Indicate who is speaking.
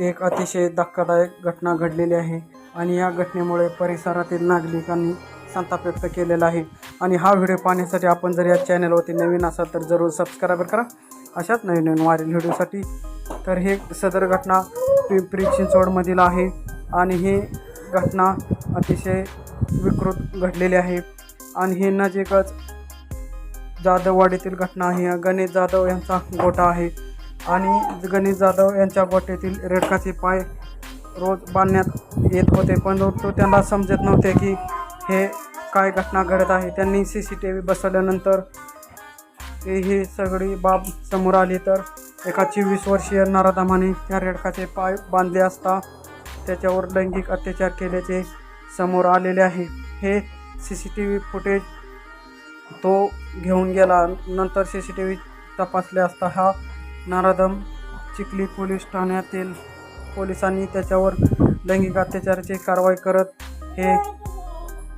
Speaker 1: एक अतिशय धक्कादायक घटना घडलेली आहे आणि या घटनेमुळे परिसरातील नागरिकांनी संताप व्यक्त केलेला आहे. आणि हा व्हिडिओ पाहण्यासाठी आपण जर या चॅनलवरती नवीन असाल तर जरूर सबस्क्राईब करा. अशाच नवीन नवीन वायरल व्हिडिओसाठी. तर हे सदर घटना पिंपरी चिंचवडमधील आहे आणि ही घटना अतिशय विकृत घडलेली आहे. आणि हे नजीकच जाधववाडीतील घटना आहे. गणेश जाधव यांचा गोटा आहे. आणि गणेश जाधव यांच्या गोटेतील रेडकाचे पाय रोज बांधण्यात येत होते. परंतु त्यांना समजत नव्हते की हे काय घटना घडत आहे. त्यांनी सी सी टी व्ही बसवल्यानंतर ही सगळी बाब समोर आली तर एका चोवीस वर्षीय नराधमाने त्या रेडकाचे पाय बांधले असता त्याच्यावर लैंगिक अत्याचार केल्याचे समोर आलेले आहे. हे C C T V footage तो घेऊन गेला. नंतर सी सी टी व्ही तपासले असता हा नराधम चिखली पोलीस ठाण्यातील पोलिसांनी त्याच्यावर लैंगिक अत्याचाराची कारवाई करत हे